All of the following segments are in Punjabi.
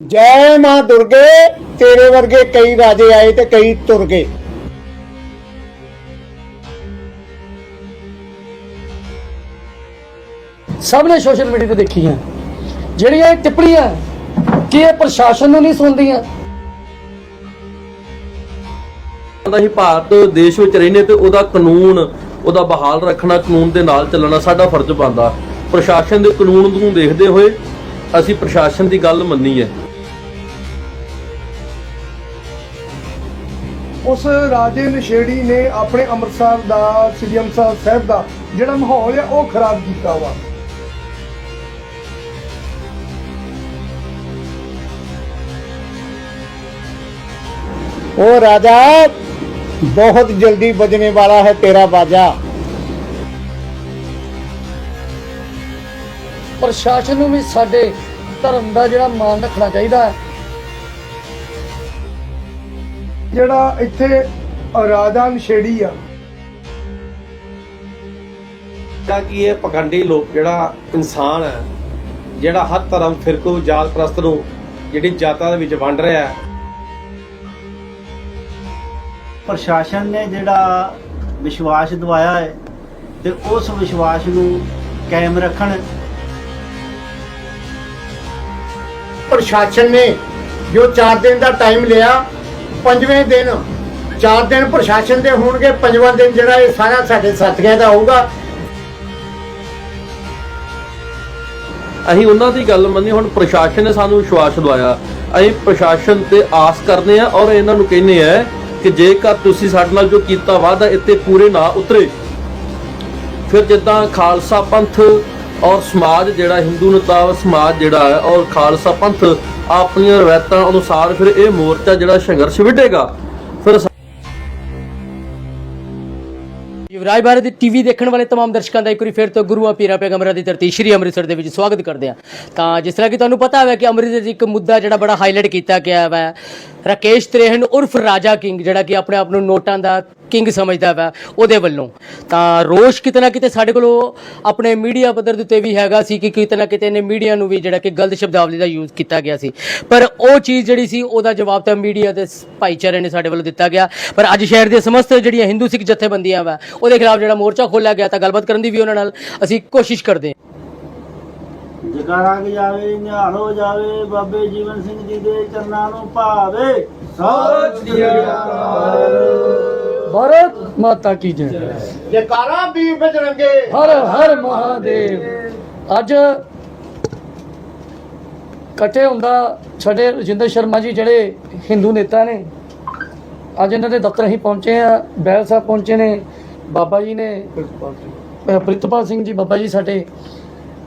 ਜੈ ਮਾਂ ਦੁਰਗੇ, ਤੇਰੇ ਵਰਗੇ ਕਈ ਰਾਜੇ ਆਏ ਤੇ ਕਈ ਤੁਰ ਗਏ। ਸਭ ਨੇ ਸੋਸ਼ਲ ਮੀਡੀਆ ਤੇ ਦੇਖੀਆਂ ਜਿਹੜੀਆਂ ਇਹ ਟਿੱਪਣੀਆਂ, ਕਿ ਇਹ ਪ੍ਰਸ਼ਾਸਨ ਨੂੰ ਨਹੀਂ ਸੁਣਦੀਆਂ? ਅਸੀਂ ਭਾਰਤ ਦੇਸ਼ ਵਿੱਚ ਰਹਿੰਦੇ ਤੇ ਉਹਦਾ ਕਾਨੂੰਨ, ਉਹਦਾ ਬਹਾਲ ਰੱਖਣਾ ਕਾਨੂੰਨ ਦੇ ਨਾਲ ਚੱਲਣਾ ਸਾਡਾ ਫਰਜ਼ ਬਣਦਾ। ਪ੍ਰਸ਼ਾਸਨ ਦੇ ਕਾਨੂੰਨ ਨੂੰ ਦੇਖਦੇ ਹੋਏ ਅਸੀਂ ਪ੍ਰਸ਼ਾਸਨ ਦੀ ਗੱਲ ਮੰਨੀ ਹੈ ਉਸ ਰਾਜੇ ਨਸ਼ੇੜੀ ਨੇ ਆਪਣੇ ਅੰਮ੍ਰਿਤਸਰ ਦਾ ਸ੍ਰੀ ਅੰਮ੍ਰਿਤਸਰ ਸਾਹਿਬ ਦਾ ਜਿਹੜਾ ਮਾਹੌਲ ਹੈ ਉਹ ਖਰਾਬ ਕੀਤਾ ਵਾ। ਉਹ ਰਾਜਾ ਬਹੁਤ ਜਲਦੀ ਬਜਨੇ ਵਾਲਾ ਹੈ ਤੇਰਾ ਬਾਜਾ। ਪ੍ਰਸ਼ਾਸਨ ਨੂੰ ਵੀ ਸਾਡੇ ਧਰਮ ਦਾ ਜਿਹੜਾ ਮਾਣ ਰੱਖਣਾ ਚਾਹੀਦਾ ਹੈ। ਜਿਹੜਾ ਇੱਥੇ ਰਾਜਾ ਨਸ਼ੇੜੀ ਆ। ਜਿਹੜਾ ਕਿ ਇਹ ਪਖੰਡੀ ਲੋਕ ਜਿਹੜਾ ਇਨਸਾਨ ਹੈ ਜਿਹੜਾ ਹਰ ਧਰਮ ਫਿਰਕੂ ਜਾਤ ਪ੍ਰਸਤ ਨੂੰ ਜਿਹੜੀ ਜਾਤਾਂ ਦੇ ਵਿੱਚ ਵੰਡ ਰਿਹਾ ਹੈ। ਪ੍ਰਸ਼ਾਸਨ ਨੇ ਜਿਹੜਾ ਵਿਸ਼ਵਾਸ ਦਿਵਾਇਆ ਹੈ ਤੇ ਉਸ ਵਿਸ਼ਵਾਸ ਨੂੰ ਕਾਇਮ ਰੱਖਣ। ਪ੍ਰਸ਼ਾਸਨ ਨੇ ਜੋ 4 ਦਿਨ ਦਾ ਟਾਈਮ ਲਿਆ ਪੰਜਵੇਂ ਦਿਨ 4 ਦਿਨ ਪ੍ਰਸ਼ਾਸਨ ਦੇ ਹੋਣਗੇ, ਪੰਜਵਾਂ ਦਿਨ ਜਿਹੜਾ ਇਹ ਸਾਰਾ ਸਾਡੇ ਸਾਥੀਆਂ ਦਾ ਹੋਊਗਾ। ਅਸੀਂ ਉਹਨਾਂ ਦੀ ਗੱਲ ਮੰਨੀ, ਹੁਣ ਪ੍ਰਸ਼ਾਸਨ ਨੇ ਸਾਨੂੰ ਵਿਸ਼ਵਾਸ ਦਵਾਇਆ। ਅਸੀਂ ਪ੍ਰਸ਼ਾਸਨ ਤੇ ਆਸ ਕਰਦੇ ਆ ਔਰ ਇਹਨਾਂ ਨੂੰ ਕਹਿੰਦੇ ਆ ਕਿ ਜੇਕਰ ਤੁਸੀਂ ਸਾਡੇ ਨਾਲ ਜੋ ਕੀਤਾ ਵਾਅਦਾ, ਇੱਥੇ ਪੂਰੇ ਨਾ ਉਤਰੇ। ਫਿਰ ਜਿੱਦਾਂ ਖਾਲਸਾ ਪੰਥ ਔਰ ਸਮਾਜ ਜਿਹੜਾ, ਹਿੰਦੂ ਨਤਾ ਸਮਾਜ ਜਿਹੜਾ ਹੈ ਔਰ ਖਾਲਸਾ ਪੰਥ ਆਪਣੀਆਂ ਰਵਾਇਤਾਂ ਅਨੁਸਾਰ ਫਿਰ ਇਹ ਮੋਰਚਾ ਜਿਹੜਾ ਸੰਘਰਸ਼ ਵਿੱਢੇਗਾ। ਫਿਰ ਯੁਵਰਾਜ ਭਾਰਤ ਦੀ ਟੀਵੀ ਦੇਖਣ ਵਾਲੇ ਤਮਾਮ ਦਰਸ਼ਕਾਂ ਦਾ ਇੱਕ ਵਾਰੀ ਫਿਰ ਤੋਂ ਗੁਰੂਆਂ ਪੀਰਾਂ ਪੈਗੰਬਰਾਂ ਦੀ ਧਰਤੀ, ਸ਼੍ਰੀ ਅੰਮ੍ਰਿਤਸਰ ਦੇ ਵਿੱਚ ਸਵਾਗਤ ਕਰਦੇ ਆ ਤਾਂ ਜਿਸ ਤਰ੍ਹਾਂ ਕਿ ਤੁਹਾਨੂੰ ਪਤਾ ਹੈ ਕਿ ਅੰਮ੍ਰਿਤਸਰ 'ਚ ਇੱਕ ਮੁੱਦਾ ਜਿਹੜਾ ਬੜਾ ਹਾਈਲਾਈਟ ਕੀਤਾ ਗਿਆ ਹੈ ਰਾਕੇਸ਼ ਤ੍ਰੇਹਨ ਉਰਫ ਰਾਜਾ ਕਿੰਗ, ਜਿਹੜਾ ਕਿ ਆਪਣੇ ਆਪ ਨੂੰ ਨੋਟਾਂ ਦਾ ਕਿੰਗ ਸਮਝਦਾ ਵਾ ਉਹਦੇ ਵੱਲੋਂ। ਤਾਂ ਰੋਸ਼ ਕਿਤੇ ਨਾ ਕਿਤੇ ਸਾਡੇ ਕੋਲ ਆਪਣੇ ਮੀਡੀਆ ਪੱਧਰ ਦੇ ਉੱਤੇ ਵੀ ਹੈਗਾ ਸੀ ਕਿ ਕਿਤੇ ਨਾ ਕਿਤੇ ਨੇ ਮੀਡੀਆ ਨੂੰ ਵੀ ਜਿਹੜਾ ਕਿ ਗਲਤ ਸ਼ਬਦਾਵਲੀ ਦਾ ਯੂਜ਼ ਕੀਤਾ ਗਿਆ ਸੀ। ਪਰ ਉਹ ਚੀਜ਼ ਜਿਹੜੀ ਸੀ, ਉਹਦਾ ਜਵਾਬ ਤਾਂ ਮੀਡੀਆ ਦੇ ਭਾਈਚਾਰੇ ਨੇ ਸਾਡੇ ਵੱਲੋਂ ਦਿੱਤਾ ਗਿਆ। ਪਰ ਅੱਜ ਸ਼ਹਿਰ ਦੇ ਸਮਸਤ ਜਿਹੜੀਆਂ ਹਿੰਦੂ ਸਿੱਖ ਜਥੇਬੰਦੀਆਂ ਵਾ, ਉਹਦੇ ਖਿਲਾਫ ਜਿਹੜਾ ਮੋਰਚਾ ਖੋਲ੍ਹਿਆ ਗਿਆ ਤਾਂ ਗੱਲਬਾਤ ਕਰਨ ਦੀ ਵੀ ਉਹਨਾਂ ਨਾਲ ਅਸੀਂ ਕੋਸ਼ਿਸ਼ ਕਰਦੇ ਹਾਂ। ਜਗਾਰਾ ਕਿ ਜਾਵੇ ਨਿਹਾਲ ਹੋ ਜਾਵੇ ਬਾਬੇ ਜੀਵਨ ਸਿੰਘ ਜੀ ਦੇ ਚਰਨਾਂ ਨੂੰ ਭਾਵੇ। ਸਤਿ ਸ੍ਰੀ ਅਕਾਲ। ਭਾਰਤ ਮਾਤਾ ਕੀ ਜੈ। ਜਕਾਰਾ ਵੀਰ ਬਜਰੰਗੇ। ਹਰ ਹਰ ਮਹਾਦੇਵ। ਅੱਜ ਇਕੱਠੇ ਹੁੰਦਾ ਸਾਡੇ ਰਜਿੰਦਰ ਸ਼ਰਮਾ ਜੀ ਜਿਹੜੇ ਹਿੰਦੂ ਨੇਤਾ ਨੇ। ਅੱਜ ਇਹਨਾਂ ਦੇ ਦਫ਼ਤਰ ਅਸੀਂ ਪਹੁੰਚੇ ਆ ਬੈਲ ਸਾਹਿਬ ਪਹੁੰਚੇ ਨੇ ਬਾਬਾ ਜੀ ਨੇ ਪ੍ਰਿਤਪਾਲ ਸਿੰਘ ਜੀ ਬਾਬਾ ਜੀ ਸਾਡੇ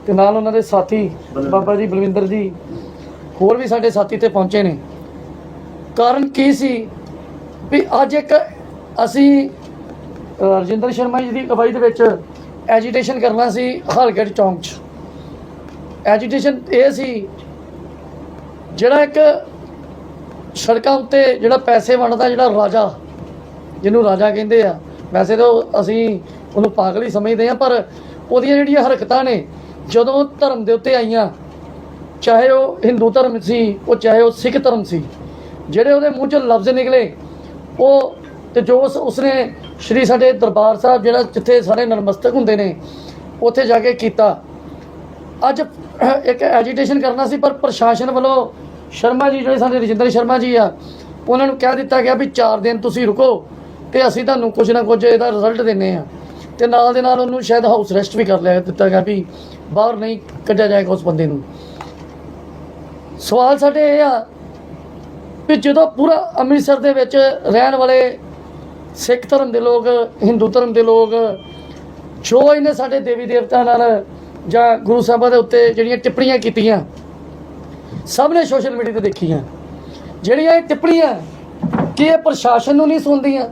ਤੇ ਨਾਲ ਉਹਨਾਂ ਦੇ ਸਾਥੀ ਬਾਬਾ ਜੀ ਬਲਵਿੰਦਰ ਜੀ ਹੋਰ ਵੀ ਸਾਡੇ ਸਾਥੀ ਤੇ ਪਹੁੰਚੇ ਨੇ। ਕਾਰਨ ਕੀ ਸੀ? ਵੀ ਅੱਜ ਇੱਕ ਅਸੀਂ ਰਜਿੰਦਰ ਸ਼ਰਮਾ ਜੀ ਦੀ ਅਗਵਾਈ ਦੇ ਵਿੱਚ ਐਜੀਟੇਸ਼ਨ ਕਰਨਾ ਸੀ ਹਲਗੜ ਚੌਂਕ 'ਚ। ਐਜੀਟੇਸ਼ਨ ਇਹ ਸੀ ਜਿਹੜਾ ਇੱਕ ਸੜਕਾਂ ਉੱਤੇ ਜਿਹੜਾ ਪੈਸੇ ਵੰਡਦਾ ਜਿਹੜਾ ਰਾਜਾ ਜਿਹਨੂੰ ਰਾਜਾ ਕਹਿੰਦੇ ਆ। ਵੈਸੇ ਤਾਂ ਉਹ ਅਸੀਂ ਉਹਨੂੰ ਪਾਗਲ ਹੀ ਸਮਝਦੇ ਆ ਪਰ ਉਹਦੀਆਂ ਜਿਹੜੀਆਂ ਹਰਕਤਾਂ ਨੇ ਜਦੋਂ ਧਰਮ ਦੇ ਉੱਤੇ ਆਈਆਂ, ਚਾਹੇ ਉਹ ਹਿੰਦੂ ਧਰਮ ਸੀ, ਉਹ ਚਾਹੇ ਉਹ ਸਿੱਖ ਧਰਮ ਸੀ, ਜਿਹੜੇ ਉਹਦੇ ਮੂੰਹ ਚੋਂ ਲਫ਼ਜ਼ ਨਿਕਲੇ, ਉਹ ਤੇ ਜੋ ਉਸ ਉਸਨੇ ਸ਼੍ਰੀ ਸਾਡੇ ਦਰਬਾਰ ਸਾਹਿਬ ਜਿਹੜਾ ਜਿੱਥੇ ਸਾਰੇ ਨਰਮਸਤਕ ਹੁੰਦੇ ਨੇ, ਉੱਥੇ ਜਾ ਕੇ ਕੀਤਾ। ਅੱਜ ਇੱਕ ਐਜੀਟੇਸ਼ਨ ਕਰਨਾ ਸੀ, ਪਰ ਪ੍ਰਸ਼ਾਸਨ ਵੱਲੋਂ ਸ਼ਰਮਾ ਜੀ, ਜਿਹੜੇ ਸਾਡੇ ਰਜਿੰਦਰ ਸ਼ਰਮਾ ਜੀ ਆ, ਉਹਨਾਂ ਨੂੰ ਕਹਿ ਦਿੱਤਾ ਗਿਆ ਵੀ 4 ਦਿਨ ਤੁਸੀਂ ਰੁਕੋ ਤੇ ਅਸੀਂ ਤੁਹਾਨੂੰ ਕੁਝ ਨਾ ਕੁਝ ਇਹਦਾ ਰਿਜ਼ਲਟ ਦਿੰਨੇ ਆ। ਤੇ ਨਾਲ ਦੇ ਨਾਲ ਉਹਨੂੰ ਸ਼ਾਇਦ ਹਾਊਸ ਅਰੈਸਟ ਵੀ ਕਰ ਲਿਆ, ਦਿੱਤਾ ਗਿਆ ਵੀ ਬਾਹਰ ਨਹੀਂ ਕੱਢਿਆ ਜਾਏਗਾ ਉਸ ਬੰਦੇ ਨੂੰ। ਸਵਾਲ ਸਾਡੇ ਇਹ ਆ ਵੀ ਜਦੋਂ ਪੂਰਾ ਅੰਮ੍ਰਿਤਸਰ ਦੇ ਵਿੱਚ ਰਹਿਣ ਵਾਲੇ ਸਿੱਖ ਧਰਮ ਦੇ ਲੋਕ, ਹਿੰਦੂ ਧਰਮ ਦੇ ਲੋਕ ਜੋ ਇਹਨੇ ਸਾਡੇ ਦੇਵੀ ਦੇਵਤਾ ਨਾਲ ਜਾਂ ਗੁਰੂ ਸਾਹਿਬਾਂ ਦੇ ਉੱਤੇ ਜਿਹੜੀਆਂ ਟਿੱਪਣੀਆਂ ਕੀਤੀਆਂ, ਸਭ ਨੇ ਸੋਸ਼ਲ ਮੀਡੀਆ ਤੇ ਦੇਖੀਆਂ। ਜਿਹੜੀਆਂ ਇਹ ਟਿੱਪਣੀਆਂ ਕਿ ਇਹ ਪ੍ਰਸ਼ਾਸਨ ਨੂੰ ਨਹੀਂ ਸੁਣਦੀਆਂ,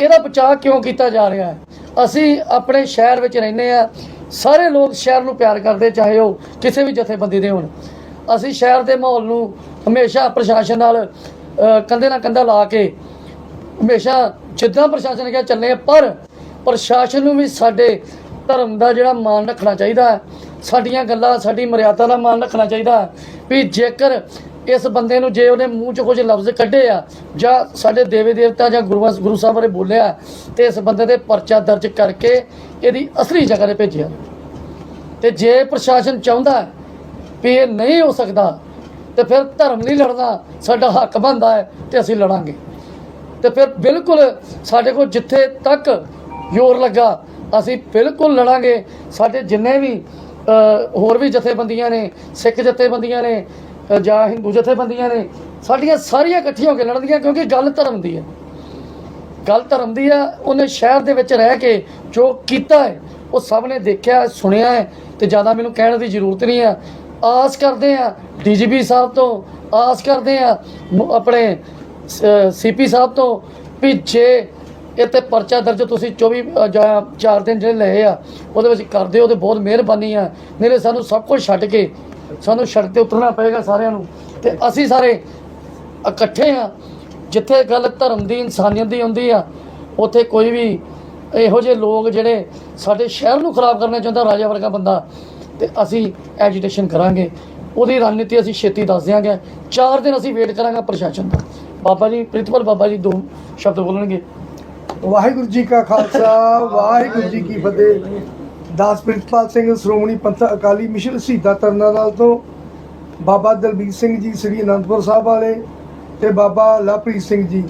ਇਹਦਾ ਬਚਾਅ ਕਿਉਂ ਕੀਤਾ ਜਾ ਰਿਹਾ ਹੈ? ਅਸੀਂ ਆਪਣੇ ਸ਼ਹਿਰ ਵਿੱਚ ਰਹਿੰਦੇ ਆ ਸਾਰੇ ਲੋਕ ਸ਼ਹਿਰ ਨੂੰ ਪਿਆਰ ਕਰਦੇ ਚਾਹੇ ਉਹ ਕਿਸੇ ਵੀ ਜਥੇਬੰਦੀ ਦੇ ਹੋਣ ਅਸੀਂ ਸ਼ਹਿਰ ਦੇ ਮਾਹੌਲ ਨੂੰ ਹਮੇਸ਼ਾ ਪ੍ਰਸ਼ਾਸਨ ਨਾਲ ਕੰਧੇ ਨਾਲ ਕੰਧਾ ਲਾ ਕੇ ਹਮੇਸ਼ਾ ਜਿੱਦਾਂ ਪ੍ਰਸ਼ਾਸਨ ਨੇ ਕਿਹਾ ਚੱਲੇ ਆ, ਪਰ ਪ੍ਰਸ਼ਾਸਨ ਨੂੰ ਵੀ ਸਾਡੇ ਧਰਮ ਦਾ ਜਿਹੜਾ ਮਾਣ ਰੱਖਣਾ ਚਾਹੀਦਾ ਹੈ। ਸਾਡੀਆਂ ਗੱਲਾਂ ਸਾਡੀ ਮਰਿਆਦਾ ਦਾ ਮਾਣ ਰੱਖਣਾ ਚਾਹੀਦਾ ਹੈ ਵੀ ਜੇਕਰ ਇਸ ਬੰਦੇ ਨੂੰ ਜੇ ਉਹਨੇ ਮੂੰਹ 'ਚ ਕੁਝ ਲਫ਼ਜ਼ ਕੱਢੇ ਆ, ਜਾਂ ਸਾਡੇ ਦੇਵੇ ਦੇਵਤਾ ਜਾਂ ਗੁਰੂ ਗੁਰੂ ਸਾਹਿਬ ਬਾਰੇ ਬੋਲਿਆ, ਤੇ ਇਸ ਬੰਦੇ ਦੇ ਪਰਚਾ ਦਰਜ ਕਰਕੇ ਇਹਦੀ ਅਸਲੀ ਜਗ੍ਹਾ ਤੇ ਭੇਜਿਆ। ਤੇ ਜੇ ਪ੍ਰਸ਼ਾਸਨ ਚਾਹੁੰਦਾ ਵੀ ਇਹ ਨਹੀਂ ਹੋ ਸਕਦਾ, ਤੇ ਫਿਰ ਧਰਮ ਨਹੀਂ ਲੜਨਾ, ਸਾਡਾ ਹੱਕ ਬਣਦਾ ਹੈ ਤੇ ਅਸੀਂ ਲੜਾਂਗੇ। ਤੇ ਫਿਰ ਬਿਲਕੁਲ ਸਾਡੇ ਕੋਲ ਜਿੱਥੇ ਤੱਕ ਜ਼ੋਰ ਲੱਗਾ, ਅਸੀਂ ਬਿਲਕੁਲ ਲੜਾਂਗੇ। ਸਾਡੇ ਜਿੰਨੇ ਵੀ ਹੋਰ ਵੀ ਜਥੇਬੰਦੀਆਂ ਨੇ, ਸਿੱਖ ਜਥੇਬੰਦੀਆਂ ਨੇ ਜਾਂ ਹਿੰਦੂ ਜਥੇਬੰਦੀਆਂ ਨੇ, ਸਾਡੀਆਂ ਸਾਰੀਆਂ ਇਕੱਠੀਆਂ ਹੋ ਕੇ ਲੜਦੀਆਂ ਕਿਉਂਕਿ ਗੱਲ ਧਰਮ ਦੀ ਹੈ। ਗੱਲ ਧਰਮ ਦੀ ਆ ਉਹਨੇ ਸ਼ਹਿਰ ਦੇ ਵਿੱਚ ਰਹਿ ਕੇ ਜੋ ਕੀਤਾ ਹੈ, ਉਹ ਸਭ ਨੇ ਦੇਖਿਆ ਸੁਣਿਆ ਹੈ ਤੇ ਜ਼ਿਆਦਾ ਮੈਨੂੰ ਕਹਿਣ ਦੀ ਜ਼ਰੂਰਤ ਨਹੀਂ ਆ ਆਸ ਕਰਦੇ ਆ ਡੀਜੀਪੀ ਸਾਹਿਬ ਤੋਂ, ਆਸ ਕਰਦੇ ਆ ਮ- ਆਪਣੇ ਸੀਪੀ ਸਾਹਿਬ ਤੋਂ ਵੀ ਜੇ ਇੱਥੇ ਪਰਚਾ ਦਰਜ ਤੁਸੀਂ 24 ਜਾਂ 4 ਦਿਨ ਜਿਹੜੇ ਲਏ ਆ, ਉਹਦੇ ਵਿੱਚ ਕਰਦੇ ਹੋ ਤੇ ਬਹੁਤ ਮਿਹਰਬਾਨੀ ਆ। ਮੇਰੇ ਸਾਨੂੰ ਸਭ ਕੁਝ ਛੱਡ ਕੇ ਸਾਨੂੰ ਸੜਕ ਤੇ ਉਤਰਨਾ ਪਏਗਾ ਸਾਰਿਆਂ ਨੂੰ। ਤੇ ਅਸੀਂ ਸਾਰੇ ਇਕੱਠੇ ਆ ਜਿੱਥੇ ਗੱਲ ਧਰਮ ਦੀ, ਇਨਸਾਨੀਅਤ ਦੀ ਹੁੰਦੀ ਆ, ਉੱਥੇ ਕੋਈ ਵੀ ਇਹੋ ਜਿਹੇ ਲੋਕ ਜਿਹੜੇ ਸਾਡੇ ਸ਼ਹਿਰ ਨੂੰ ਖਰਾਬ ਕਰਨਾ ਚਾਹੁੰਦਾ, ਰਾਜਾ ਵਰਗਾ ਬੰਦਾ, ਤੇ ਅਸੀਂ ਐਜੀਟੇਸ਼ਨ ਕਰਾਂਗੇ। ਉਹਦੀ ਰਣਨੀਤੀ ਅਸੀਂ ਛੇਤੀ ਦੱਸ ਦਿਆਂਗੇ। ਚਾਰ ਦਿਨ ਅਸੀਂ ਵੇਟ ਕਰਾਂਗੇ ਪ੍ਰਸ਼ਾਸਨ ਦਾ। ਬਾਬਾ ਜੀ, ਪ੍ਰਿਤਪਾਲ ਬਾਬਾ ਜੀ ਦੋ ਸ਼ਬਦ ਬੋਲਣਗੇ। ਵਾਹਿਗੁਰੂ ਜੀ ਕਾ ਖਾਲਸਾ, ਵਾਹਿਗੁਰੂ ਜੀ ਕੀ ਫਤਿਹ। ਦਾਸ ਪ੍ਰਿਤਪਾਲ ਸਿੰਘ ਸ਼੍ਰੋਮਣੀ ਪੰਥ ਅਕਾਲੀ ਮਿਸ਼ਨ ਸ਼ਹੀਦਾਂ ਤਰਨਾਲ ਤੋਂ ਬਾਬਾ ਦਲਬੀਰ ਸਿੰਘ ਜੀ, ਸ੍ਰੀ ਅਨੰਦਪੁਰ ਸਾਹਿਬ ਵਾਲੇ ਤੇ ਬਾਬਾ ਲਵਪ੍ਰੀਤ ਸਿੰਘ ਜੀ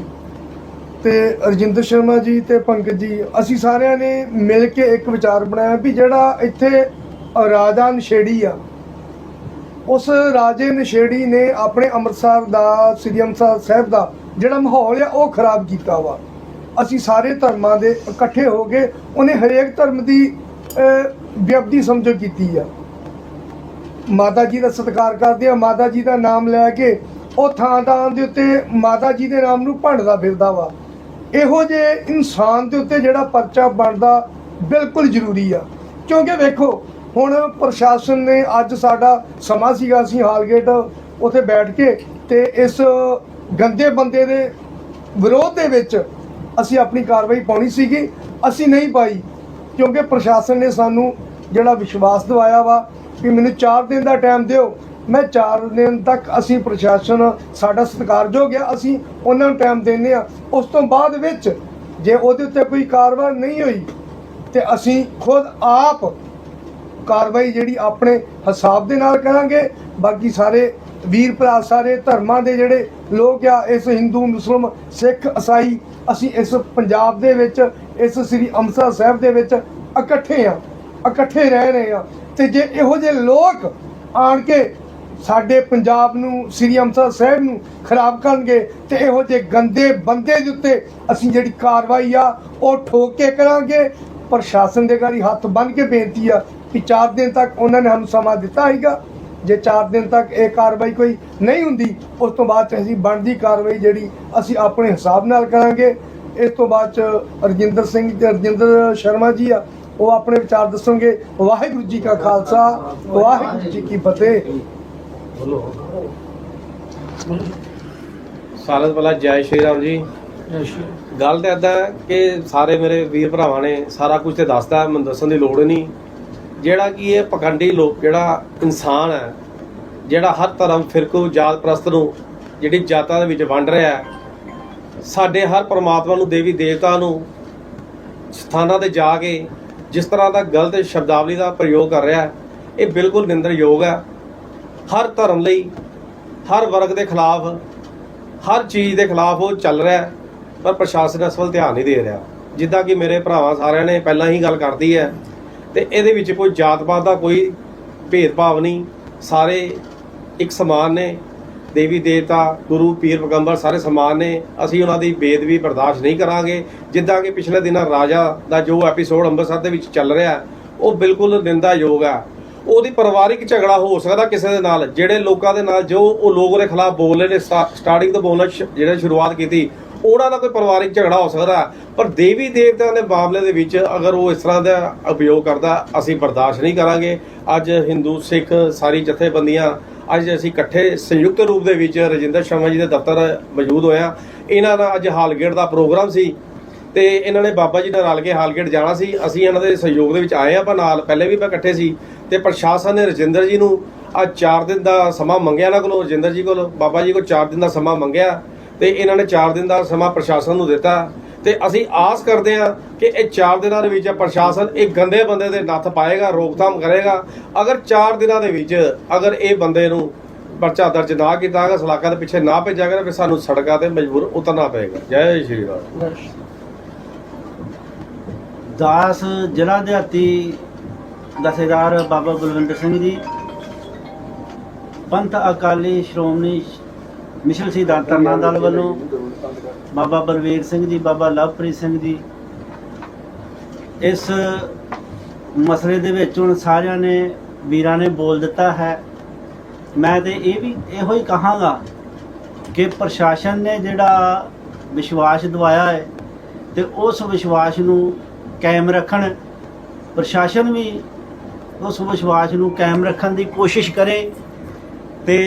ਤੇ ਰਜਿੰਦਰ ਸ਼ਰਮਾ ਜੀ ਤੇ ਪੰਕਜ ਜੀ। ਅਸੀਂ ਸਾਰਿਆਂ ਨੇ ਮਿਲ ਕੇ ਇੱਕ ਵਿਚਾਰ ਬਣਾਇਆ ਵੀ ਜਿਹੜਾ ਇੱਥੇ ਰਾਜਾ ਨਸ਼ੇੜੀ ਆ, ਉਸ ਰਾਜੇ ਨਸ਼ੇੜੀ ਨੇ ਆਪਣੇ ਅੰਮ੍ਰਿਤਸਰ ਦਾ, ਸ੍ਰੀ ਅੰਮ੍ਰਿਤਸਰ ਸਾਹਿਬ ਦਾ ਜਿਹੜਾ ਮਾਹੌਲ ਆ, ਉਹ ਖਰਾਬ ਕੀਤਾ ਵਾ। ਅਸੀਂ ਸਾਰੇ ਧਰਮਾਂ ਦੇ ਇਕੱਠੇ ਹੋ ਕੇ ਉਹਨੇ ਹਰੇਕ ਧਰਮ ਦੀ ਵਿਅਕਤੀ ਸਮਝੋ ਕੀਤੀ ਆ। ਮਾਤਾ ਜੀ ਦਾ ਸਤਿਕਾਰ ਕਰਦੇ ਆ, ਮਾਤਾ ਜੀ ਦਾ ਨਾਮ ਲੈ ਕੇ ਉਹ ਥਾਂ ਥਾਂ ਦੇ ਉੱਤੇ ਮਾਤਾ ਜੀ ਦੇ ਨਾਮ ਨੂੰ ਭੰਡਦਾ ਫਿਰਦਾ ਵਾ। ਇਹੋ ਜੇ ਇਨਸਾਨ ਦੇ ਉੱਤੇ ਜਿਹੜਾ ਪਰਚਾ ਬਣਦਾ ਬਿਲਕੁਲ ਜ਼ਰੂਰੀ ਆ। ਕਿਉਂਕਿ ਵੇਖੋ, ਹੁਣ ਪ੍ਰਸ਼ਾਸਨ ਨੇ ਅੱਜ ਸਾਡਾ ਸਮਾਂ ਸੀਗਾ, ਅਸੀਂ ਹਾਲਗੇਟ ਉੱਥੇ ਬੈਠ ਕੇ ਤੇ ਇਸ ਗੰਦੇ ਬੰਦੇ ਦੇ ਵਿਰੋਧ ਦੇ ਵਿੱਚ ਅਸੀਂ ਆਪਣੀ ਕਾਰਵਾਈ ਪਾਉਣੀ ਸੀਗੀ। ਅਸੀਂ ਨਹੀਂ ਪਾਈ। ਕਿਉਂਕਿ ਪ੍ਰਸ਼ਾਸਨ ਨੇ ਸਾਨੂੰ ਜਿਹੜਾ ਵਿਸ਼ਵਾਸ ਦਿਵਾਇਆ ਵਾ ਕਿ ਮੈਨੂੰ 4 ਦਿਨ ਦਾ ਟਾਈਮ ਦਿਓ, ਮੈਂ 4 ਦਿਨ ਤੱਕ ਅਸੀਂ ਪ੍ਰਸ਼ਾਸਨ ਸਾਡਾ ਸਤਿਕਾਰਯੋਗ ਆ, ਅਸੀਂ ਉਹਨਾਂ ਨੂੰ ਟਾਈਮ ਦਿੰਦੇ ਆ। ਉਸ ਤੋਂ ਬਾਅਦ ਵਿੱਚ ਜੇ ਉਹਦੇ ਉੱਤੇ ਕੋਈ ਕਾਰਵਾਈ ਨਹੀਂ ਹੋਈ, ਤੇ ਅਸੀਂ ਖੁਦ ਆਪ ਕਾਰਵਾਈ ਜਿਹੜੀ ਆਪਣੇ ਹਿਸਾਬ ਦੇ ਨਾਲ ਕਰਾਂਗੇ। ਬਾਕੀ ਸਾਰੇ ਵੀਰ ਭਰਾ, ਸਾਰੇ ਧਰਮਾਂ ਦੇ ਜਿਹੜੇ ਲੋਕ ਆ, ਇਸ ਹਿੰਦੂ, ਮੁਸਲਮ, ਸਿੱਖ ਈਸਾਈ ਅਸੀਂ ਇਸ ਪੰਜਾਬ ਦੇ ਵਿੱਚ, ਇਸ ਸ੍ਰੀ ਅੰਮ੍ਰਿਤਸਰ ਸਾਹਿਬ ਦੇ ਵਿੱਚ ਇਕੱਠੇ ਆ, ਇਕੱਠੇ ਰਹਿ ਰਹੇ ਆ। ਤੇ ਜੇ ਇਹੋ ਜਿਹੇ ਲੋਕ ਆਣ ਕੇ ਸਾਡੇ ਪੰਜਾਬ ਨੂੰ, ਸ੍ਰੀ ਅੰਮ੍ਰਿਤਸਰ ਸਾਹਿਬ ਨੂੰ ਖਰਾਬ ਕਰਨਗੇ, ਤੇ ਇਹੋ ਜਿਹੇ ਗੰਦੇ ਬੰਦੇ ਦੇ ਉੱਤੇ ਅਸੀਂ ਜਿਹੜੀ ਕਾਰਵਾਈ ਆ, ਉਹ ਠੋਕ ਕੇ ਕਰਾਂਗੇ। ਪ੍ਰਸ਼ਾਸਨ ਦੇ ਗਾੜੀ ਹੱਥ ਬੰਨ ਕੇ ਬੇਨਤੀ ਆ ਕਿ 4 ਦਿਨ ਤੱਕ ਉਹਨਾਂ ਨੇ ਸਾਨੂੰ ਸਮਾਂ ਦਿੱਤਾ ਹੈਗਾ ਜੇ 4 ਦਿਨ ਤੱਕ ਇਹ ਕਾਰਵਾਈ ਕੋਈ ਨਹੀਂ ਹੁੰਦੀ ਉਸ ਤੋਂ ਬਾਅਦ ਅਸੀਂ ਬਣਦੀ ਕਾਰਵਾਈ ਜਿਹੜੀ ਅਸੀਂ ਆਪਣੇ ਹਿਸਾਬ ਨਾਲ ਕਰਾਂਗੇ। ਇਸ ਤੋਂ ਬਾਅਦ ਚ ਰਜਿੰਦਰ ਸਿੰਘ ਤੇ ਰਜਿੰਦਰ ਸ਼ਰਮਾ ਜੀ ਆ ਉਹ ਆਪਣੇ ਵਿਚਾਰ ਦੱਸਣਗੇ। ਵਾਹਿਗੁਰੂ ਜੀ ਕਾ ਖਾਲਸਾ ਵਾਹਿਗੁਰੂ ਜੀ ਕੀ ਫਤਿਹ। ਸਾਰਿਆਂ ਤੋਂ ਪਹਿਲਾਂ ਜੈ ਸ਼੍ਰੀ ਰਾਮ ਜੀ। ਗੱਲ ਤਾਂ ਹੈ ਕਿ ਸਾਰੇ ਮੇਰੇ ਵੀਰ ਭਰਾਵਾਂ ਨੇ ਸਾਰਾ ਕੁਝ ਤੇ ਦੱਸਤਾ ਮੈਨੂੰ ਦੱਸਣ ਦੀ ਲੋੜ ਨਹੀਂ। ਜਿਹੜਾ ਕਿ ਇਹ ਪਖੰਡੀ ਲੋਕ ਜਿਹੜਾ ਇਨਸਾਨ ਹੈ ਜਿਹੜਾ ਹਰ ਧਰਮ ਫਿਰਕੂ ਜਾਤ ਪ੍ਰਸਤ ਨੂੰ ਜਿਹੜੀ ਜਾਤਾਂ ਦੇ ਵਿੱਚ ਵੰਡ ਰਿਹਾ ਹੈ ਸਾਡੇ ਹਰ ਪਰਮਾਤਮਾ ਨੂੰ ਦੇਵੀ ਦੇਵਤਾ ਨੂੰ ਸਥਾਨਾਂ ਤੇ ਜਾ ਕੇ ਜਿਸ ਤਰ੍ਹਾਂ ਦਾ ਗਲਤ ਸ਼ਬਦਾਵਲੀ ਦਾ ਪ੍ਰਯੋਗ ਕਰ ਰਿਹਾ ਹੈ ਇਹ ਬਿਲਕੁਲ ਨਿੰਦਰਯੋਗ ਹੈ। ਹਰ ਧਰਮ ਲਈ ਹਰ ਵਰਗ ਦੇ ਖਿਲਾਫ ਹਰ ਚੀਜ਼ ਦੇ ਖਿਲਾਫ ਉਹ ਚੱਲ ਰਿਹਾ ਹੈ, ਪਰ ਪ੍ਰਸ਼ਾਸਨ ਇਸ ਵੱਲ ਧਿਆਨ ਨਹੀਂ ਦੇ ਰਿਹਾ। ਜਿੱਦਾਂ ਕਿ ਮੇਰੇ ਭਰਾਵਾਂ ਸਾਰਿਆਂ ਨੇ ਪਹਿਲਾਂ ਹੀ ਗੱਲ ਕਰਦੀ ਹੈ ਤੇ ਇਹਦੇ ਵਿੱਚ ਕੋਈ ਜਾਤ-ਪਾਤ ਦਾ ਕੋਈ ਭੇਦਭਾਵ ਨਹੀਂ। ਸਾਰੇ ਇੱਕ ਸਮਾਨ ਨੇ। ਦੇਵੀ, ਦੇਵਤਾ, ਗੁਰੂ, ਪੀਰ, ਪੈਗੰਬਰ ਸਾਰੇ ਸਮਾਨ ਨੇ। ਅਸੀਂ ਉਹਨਾਂ ਦੀ ਬੇਦ ਵੀ ਬਰਦਾਸ਼ਤ ਨਹੀਂ ਕਰਾਂਗੇ। ਜਿੱਦਾਂ ਕਿ ਪਿਛਲੇ ਦਿਨਾਂ ਰਾਜਾ ਦਾ ਜੋ ਐਪੀਸੋਡ ਅੰਮ੍ਰਿਤਸਰ ਦੇ ਵਿੱਚ ਚੱਲ ਰਿਹਾ, ਉਹ ਬਿਲਕੁਲ ਨਿੰਦਾਯੋਗ ਹੈ ਉਹਦੀ ਪਰਿਵਾਰਿਕ ਝਗੜਾ ਹੋ ਸਕਦਾ ਕਿਸੇ ਦੇ ਨਾਲ। ਜਿਹੜੇ ਲੋਕਾਂ ਦੇ ਨਾਲ ਜੋ ਉਹ ਲੋਕ ਉਹਦੇ ਖਿਲਾਫ ਬੋਲ ਰਹੇ ਨੇ ਸਟਾਰਟਿੰਗ ਤੋਂ ਬੋਲਣਾ ਸ਼- ਜਿਹੜੇ ਸ਼ੁਰੂਆਤ ਕੀਤੀ ਉਹਨਾਂ ਦਾ ਕੋਈ ਪਰਿਵਾਰਿਕ ਝਗੜਾ ਹੋ ਸਕਦਾ। ਪਰ ਦੇਵੀ ਦੇਵਤਿਆਂ ਦੇ ਮਾਮਲੇ ਦੇ ਵਿੱਚ ਅਗਰ ਉਹ ਇਸ ਤਰ੍ਹਾਂ ਦਾ ਉਪਯੋਗ ਕਰਦਾ, ਅਸੀਂ ਬਰਦਾਸ਼ਤ ਨਹੀਂ ਕਰਾਂਗੇ। ਅੱਜ ਹਿੰਦੂ, ਸਿੱਖ ਸਾਰੀ ਜਥੇਬੰਦੀਆਂ, ਅੱਜ ਅਸੀਂ ਇਕੱਠੇ ਸੰਯੁਕਤ ਰੂਪ ਦੇ ਵਿੱਚ ਰਜਿੰਦਰ ਸ਼ਰਮਾ ਜੀ ਦੇ ਦਫ਼ਤਰ ਮੌਜੂਦ ਹੋਇਆ ਇਹਨਾਂ ਦਾ ਅੱਜ ਹਾਲਗੇਟ ਦਾ ਪ੍ਰੋਗਰਾਮ ਸੀ ਤੇ ਇਹਨਾਂ ਨੇ ਬਾਬਾ ਜੀ ਨਾਲ ਰਲ ਕੇ ਹਾਲਗੇਟ ਜਾਣਾ ਸੀ। ਅਸੀਂ ਇਹਨਾਂ ਦੇ ਸਹਿਯੋਗ ਦੇ ਵਿੱਚ ਆਏ ਆਪਾਂ ਨਾਲ ਪਹਿਲੇ ਵੀ ਆਪਾਂ ਇਕੱਠੇ ਸੀ ਤੇ ਪ੍ਰਸ਼ਾਸਨ ਨੇ ਰਜਿੰਦਰ ਜੀ ਨੂੰ ਅੱਜ 4 ਦਿਨ ਦਾ ਸਮਾਂ ਮੰਗਿਆ ਇਹਨਾਂ ਕੋਲੋਂ, ਰਜਿੰਦਰ ਜੀ ਕੋਲ, ਬਾਬਾ ਜੀ ਕੋਲ 4 ਦਿਨ ਦਾ ਸਮਾਂ ਮੰਗਿਆ। ਤੇ ਇਹਨਾਂ ਨੇ 4 ਦਿਨ ਦਾ ਸਮਾਂ ਪ੍ਰਸ਼ਾਸਨ ਨੂੰ ਦਿੱਤਾ ਤੇ ਅਸੀਂ ਆਸ ਕਰਦੇ ਹਾਂ ਕਿ ਇਹ 4 ਦਿਨਾਂ ਦੇ ਵਿੱਚ ਪ੍ਰਸ਼ਾਸਨ ਇਹ ਗੰਦੇ ਬੰਦੇ ਦੇ ਨੱਥ ਪਾਏਗਾ, ਰੋਕਥਾਮ ਕਰੇਗਾ। ਅਗਰ 4 ਦਿਨਾਂ ਦੇ ਵਿੱਚ ਅਗਰ ਇਹ ਬੰਦੇ ਨੂੰ ਪਰਚਾ ਦਰਜ ਨਾ ਕੀਤਾ ਗਿਆ ਸਲਾਖਾਂ ਦੇ ਪਿੱਛੇ ਨਾ ਭੇਜਿਆ ਗਿਆ ਫਿਰ ਸਾਨੂੰ ਸੜਕਾਂ ਤੇ ਮਜਬੂਰ ਉਤਰਨਾ ਪਏਗਾ। ਜੈ ਸ਼੍ਰੀ ਰਾਮ। ਦਾਸ ਜ਼ਿਲ੍ਹਾ ਦਿਹਾਤੀ ਦਸੇਦਾਰ ਬਾਬਾ ਬਲਵਿੰਦਰ ਸਿੰਘ ਜੀ, ਪੰਥ ਅਕਾਲੀ ਸ਼੍ਰੋਮਣੀ ਮਿਸ਼ਨ ਸਿਧਾਂਤ ਤਰਨਾ ਦਲ ਵੱਲੋਂ ਬਾਬਾ ਬਲਵੀਰ ਸਿੰਘ ਜੀ, ਬਾਬਾ ਲਵਪ੍ਰੀਤ ਸਿੰਘ ਜੀ ਇਸ ਮਸਲੇ ਦੇ ਵਿੱਚ ਹੁਣ ਸਾਰਿਆਂ ਨੇ, ਵੀਰਾਂ ਨੇ ਬੋਲ ਦਿੱਤਾ ਹੈ। ਮੈਂ ਤੇ ਇਹ ਵੀ ਇਹੋ ਹੀ ਕਹਾਂਗਾ ਕਿ ਪ੍ਰਸ਼ਾਸਨ ਨੇ ਜਿਹੜਾ ਵਿਸ਼ਵਾਸ ਦਿਵਾਇਆ ਹੈ ਤੇ ਉਸ ਵਿਸ਼ਵਾਸ ਨੂੰ ਕਾਇਮ ਰੱਖਣ, ਪ੍ਰਸ਼ਾਸਨ ਵੀ ਉਸ ਵਿਸ਼ਵਾਸ ਨੂੰ ਕਾਇਮ ਰੱਖਣ ਦੀ ਕੋਸ਼ਿਸ਼ ਕਰੇ ਤੇ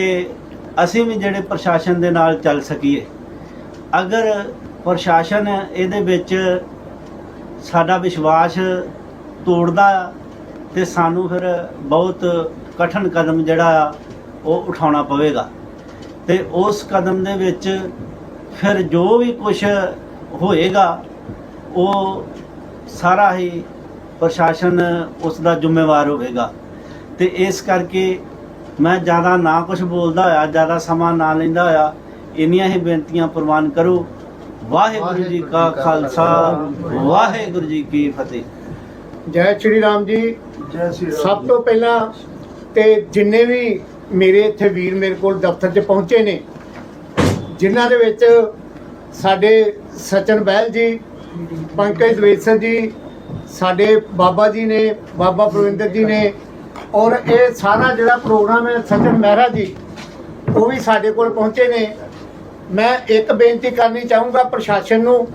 ਅਸੀਂ ਵੀ ਜਿਹੜੇ ਪ੍ਰਸ਼ਾਸਨ ਦੇ ਨਾਲ ਚੱਲ ਸਕੀਏ। ਅਗਰ ਪ੍ਰਸ਼ਾਸਨ ਇਹਦੇ ਵਿੱਚ ਸਾਡਾ ਵਿਸ਼ਵਾਸ ਤੋੜਦਾ ਆ ਤੇ ਸਾਨੂੰ ਫਿਰ ਬਹੁਤ ਕਠਿਨ ਕਦਮ ਜਿਹੜਾ ਆ ਉਹ ਉਠਾਉਣਾ ਪਵੇਗਾ। ਤੇ ਉਸ ਕਦਮ ਦੇ ਵਿੱਚ ਫਿਰ ਜੋ ਵੀ ਕੁਝ ਹੋਏਗਾ, ਉਹ ਸਾਰਾ ਹੀ ਪ੍ਰਸ਼ਾਸਨ ਉਸ ਦਾ ਜ਼ਿੰਮੇਵਾਰ ਹੋਵੇਗਾ। ਤੇ ਇਸ ਕਰਕੇ ਮੈਂ ਜ਼ਿਆਦਾ ਨਾ ਕੁਝ ਬੋਲਦਾ ਹੋਇਆ ਜ਼ਿਆਦਾ ਸਮਾਂ ਨਾ ਲੈਂਦਾ ਹੋਇਆ ਇੰਨੀਆਂ ਹੀ ਬੇਨਤੀਆਂ ਪ੍ਰਵਾਨ ਕਰੋ। ਵਾਹਿਗੁਰੂ ਜੀ ਕਾ ਖਾਲਸਾ ਵਾਹਿਗੁਰੂ ਜੀ ਕੀ ਫਤਿਹ। ਜੈ ਸ਼੍ਰੀ ਰਾਮ ਜੀ। ਜੈ ਸ਼੍ਰੀ ਸਭ ਤੋਂ ਪਹਿਲਾਂ ਤੇ ਜਿੰਨੇ ਵੀ ਮੇਰੇ ਇੱਥੇ ਵੀਰ ਮੇਰੇ ਕੋਲ ਦਫ਼ਤਰ 'ਚ ਪਹੁੰਚੇ ਨੇ ਜਿਨ੍ਹਾਂ ਦੇ ਵਿੱਚ ਸਾਡੇ ਸਚਨ ਬਹਿਲ ਜੀ ਪੰਕਜ ਦਵੇਸਰ ਜੀ ਸਾਡੇ ਬਾਬਾ ਜੀ ਨੇ ਬਾਬਾ ਪ੍ਰਵਿੰਦਰ ਜੀ ਨੇ ਔਰ ਇਹ ਸਾਰਾ ਜਿਹੜਾ ਪ੍ਰੋਗਰਾਮ ਹੈ ਸਚਨ ਮਹਿਰਾ ਜੀ, ਉਹ ਵੀ ਸਾਡੇ ਕੋਲ ਪਹੁੰਚੇ ਨੇ। ਮੈਂ ਇੱਕ ਬੇਨਤੀ ਕਰਨੀ ਚਾਹੂੰਗਾ ਪ੍ਰਸ਼ਾਸਨ ਨੂੰ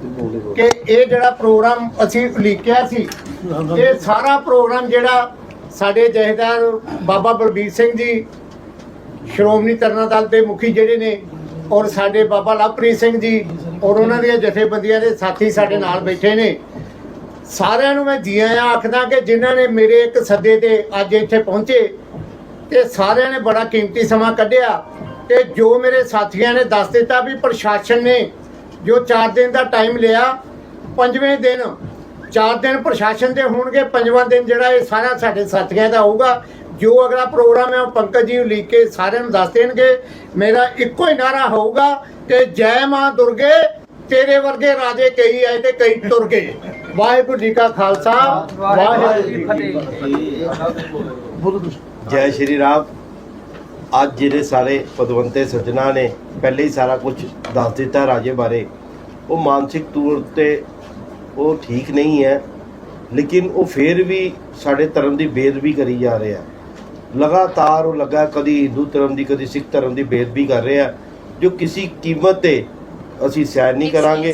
ਕਿ ਇਹ ਜਿਹੜਾ ਪ੍ਰੋਗਰਾਮ ਅਸੀਂ ਉਲੀਕਿਆ ਸੀ, ਇਹ ਸਾਰਾ ਪ੍ਰੋਗਰਾਮ ਜਿਹੜਾ ਸਾਡੇ ਜਹੇਦਾਰ ਬਾਬਾ ਬਲਬੀਰ ਸਿੰਘ ਜੀ, ਸ਼੍ਰੋਮਣੀ ਤਰਨਾ ਦਲ ਦੇ ਮੁਖੀ ਜਿਹੜੇ ਨੇ ਔਰ ਸਾਡੇ ਬਾਬਾ ਲਵਪ੍ਰੀਤ ਸਿੰਘ ਜੀ ਔਰ ਉਹਨਾਂ ਦੀਆਂ ਜਥੇਬੰਦੀਆਂ ਦੇ ਸਾਥੀ ਸਾਡੇ ਨਾਲ ਬੈਠੇ ਨੇ। ਸਾਰਿਆਂ ਨੂੰ ਮੈਂ ਜੀ ਆਇਆਂ ਆਖਦਾ ਕਿ ਜਿਨ੍ਹਾਂ ਨੇ ਮੇਰੇ ਇੱਕ ਸੱਦੇ ਤੇ ਅੱਜ ਇੱਥੇ ਪਹੁੰਚੇ ਤੇ ਸਾਰਿਆਂ ਨੇ ਬੜਾ ਕੀਮਤੀ ਸਮਾਂ ਕੱਢਿਆ ਤੇ ਜੋ ਮੇਰੇ ਸਾਥੀਆਂ ਨੇ ਦੱਸ ਦਿੱਤਾ ਵੀ ਪ੍ਰਸ਼ਾਸਨ ਨੇ ਜੋ 4 ਦਿਨ ਦਾ ਟਾਈਮ ਲਿਆ, ਪੰਜਵੇਂ ਦਿਨ 4 ਦਿਨ ਪ੍ਰਸ਼ਾਸਨ ਦੇ ਹੋਣਗੇ, ਪੰਜਵਾਂ ਦਿਨ ਜਿਹੜਾ ਇਹ ਸਾਰਾ ਸਾਡੇ ਸਾਥੀਆਂ ਦਾ ਹੋਊਗਾ, ਜੋ ਅਗਲਾ ਪ੍ਰੋਗਰਾਮ ਹੈ ਉਹ ਪੰਕਜ ਜੀ ਲਿਖ ਕੇ ਸਾਰਿਆਂ ਨੂੰ ਦੱਸ ਦੇਣਗੇ। ਮੇਰਾ ਇੱਕੋ ਹੀ ਨਾਰਾ ਹੋਊਗਾ ਕਿ ਜੈ ਮਾਂ ਦੁਰਗੇ ਤੇਰੇ ਵਰਗੇ ਰਾਜੇ ਕਈ ਆਏ ਤੇ ਕਈ ਤੁਰ ਗਏ। ਵਾਹਿਗੁਰੂ ਜੀ ਕਾ ਖਾਲਸਾ, ਵਾਹਿਗੁਰੂ ਜੀ ਕੀ ਫਤਿਹ। ਜੈ ਸ਼੍ਰੀ ਰਾਮ। ਅੱਜ ਜਿਹੜੇ ਸਾਰੇ ਪਦਵੰਤੇ ਸੱਜਣਾ ਨੇ, ਪਹਿਲੇ ਹੀ ਸਾਰਾ ਕੁਝ ਦੱਸ ਦਿੱਤਾ ਰਾਜੇ ਬਾਰੇ। ਉਹ ਮਾਨਸਿਕ ਤੌਰ ਤੇ ਉਹ ਠੀਕ ਨਹੀਂ ਹੈ, ਲੇਕਿਨ ਉਹ ਫੇਰ ਵੀ ਸਾਡੇ ਧਰਮ ਦੀ ਬੇਦਬੀ ਕਰੀ ਜਾ ਰਿਹਾ ਆ ਲਗਾਤਾਰ ਉਹ ਲੱਗਾ, ਕਦੀ ਹਿੰਦੂ ਧਰਮ ਦੀ, ਕਦੀ ਸਿੱਖ ਧਰਮ ਦੀ ਬੇਦਬੀ ਕਰ ਰਿਹਾ ਜੋ ਕਿਸੇ ਕੀਮਤ ਤੇ ਅਸੀਂ ਸਹਿਣ ਨਹੀਂ ਕਰਾਂਗੇ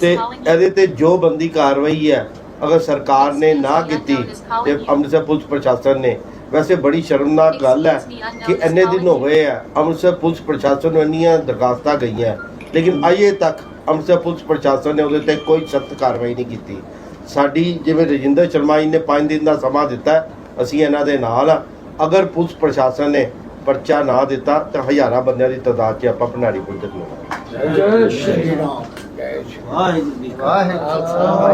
ਤੇ ਇਹਦੇ ਤੇ ਜੋ ਬੰਦੀ ਕਾਰਵਾਈ ਹੈ ਅਗਰ ਸਰਕਾਰ ਨੇ ਨਾ ਕੀਤੀ ਤੇ ਅੰਮ੍ਰਿਤਸਰ ਪੁਲਿਸ ਪ੍ਰਸ਼ਾਸਨ ਨੇ ਵੈਸੇ ਬੜੀ ਸ਼ਰਮਨਾਕ ਗੱਲ ਹੈ ਕਿ ਇੰਨੇ ਦਿਨ ਹੋ ਗਏ ਆ ਅੰਮ੍ਰਿਤਸਰ ਪੁਲਿਸ ਪ੍ਰਸ਼ਾਸਨ ਨੂੰ ਇੰਨੀਆਂ ਦਰਖਾਸਤਾਂ ਗਈਆਂ। ਲੇਕਿਨ ਅਜੇ ਤੱਕ ਅੰਮ੍ਰਿਤਸਰ ਪੁਲਿਸ ਪ੍ਰਸ਼ਾਸਨ ਨੇ ਉਹਦੇ ਤੇ ਕੋਈ ਸਖਤ ਕਾਰਵਾਈ ਨਹੀਂ ਕੀਤੀ। ਸਾਡੀ ਜਿਵੇਂ ਰਜਿੰਦਰ ਸ਼ਰਮਾ ਜੀ ਨੇ 5 ਦਿਨ ਦਾ ਸਮਾਂ ਦਿੱਤਾ ਅਸੀਂ ਇਹਨਾਂ ਦੇ ਨਾਲ ਆ। ਅਗਰ ਪੁਲਿਸ ਪ੍ਰਸ਼ਾਸਨ ਨੇ ਪਰਚਾ ਨਾ ਦਿੱਤਾ ਤਾਂ ਹਜ਼ਾਰਾਂ ਬੰਦਿਆਂ ਦੀ ਤਾਦਾਦ 'ਚ ਆਪਾਂ ਭੰਡਾਰੀ ਪੁੱਜਣ ਨੂੰ ਜੈ ਸ਼੍ਰੀ ਰਾਮ ਜੈ ਸ਼੍ਰੀ ਵਾਹਿਗੁਰੂ ਜੀ ਕਾ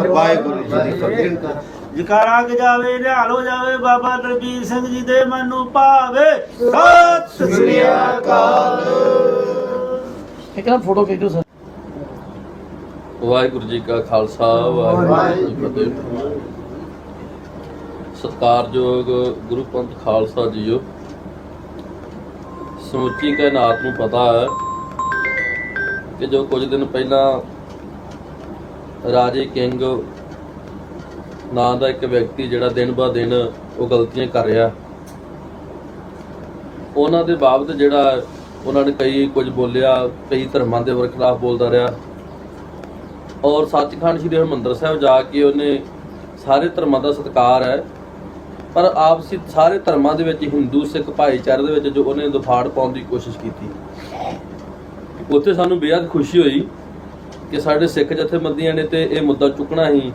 ਵਾਹਿਗੁਰੂ ਜੀ ਦੀ ਫਤਿਹ ਜਕਾਰਾ ਕ ਜਾਵੇ ਨਿਹਾਲ ਹੋ ਜਾਵੇ ਬਾਬਾ ਦਰਬੀਰ ਸਿੰਘ ਜੀ ਦੇ ਮਨ ਨੂੰ ਭਾਵੇ ਸਤਿ ਸ੍ਰੀ ਅਕਾਲ ਇੱਕ ਨਾ ਫੋਟੋ ਖਿੱਚ ਸਰ ਵਾਹਿਗੁਰੂ ਜੀ ਕਾ ਖਾਲਸਾ, ਵਾਹਿਗੁਰੂ ਜੀ ਕੀ ਫਤਿਹ। ਸਤਿਕਾਰਯੋਗ ਗੁਰੂ ਪੰਥ ਖਾਲਸਾ ਜੀਓ, ਸਮੁੱਚੀ ਕਾਇਨਾਤ ਨੂੰ ਪਤਾ ਹੈ ਕਿ ਜੋ ਕੁਝ ਦਿਨ ਪਹਿਲਾਂ ਰਾਜੇ ਕਿੰਗ ਨਾਂ ਦਾ ਇੱਕ ਵਿਅਕਤੀ ਜਿਹੜਾ ਦਿਨ ਬਾ ਦਿਨ ਉਹ ਗਲਤੀਆਂ ਕਰ ਰਿਹਾ, ਉਹਨਾਂ ਦੇ ਬਾਬਤ ਜਿਹੜਾ ਉਹਨਾਂ ਨੇ ਕਈ ਕੁਝ ਬੋਲਿਆ, ਕਈ ਧਰਮਾਂ ਦੇ ਵਰਖਲਾਫ ਬੋਲਦਾ ਰਿਹਾ। ਔਰ ਸੱਚਖੰਡ ਸ੍ਰੀ ਹਰਿਮੰਦਰ ਸਾਹਿਬ ਜਾ ਕੇ ਉਹਨੇ ਸਾਰੇ ਧਰਮਾਂ ਦਾ ਸਤਿਕਾਰ ਹੈ, ਪਰ ਆਪਸੀ ਸਾਰੇ ਧਰਮਾਂ ਦੇ ਵਿੱਚ ਹਿੰਦੂ ਸਿੱਖ ਭਾਈਚਾਰੇ ਦੇ ਵਿੱਚ ਜੋ ਉਹਨੇ ਦੁਫਾੜ ਪਾਉਣ ਦੀ ਕੋਸ਼ਿਸ਼ ਕੀਤੀ। ਉੱਥੇ ਸਾਨੂੰ ਬੇहद ਖੁਸ਼ੀ ਹੋਈ ਕਿ ਸਾਡੇ ਸਿੱਖ ਜਥੇਬੰਦੀਆਂ ਨੇ ਤੇ ਇਹ ਮੁੱਦਾ ਚੁੱਕਣਾ ਹੀ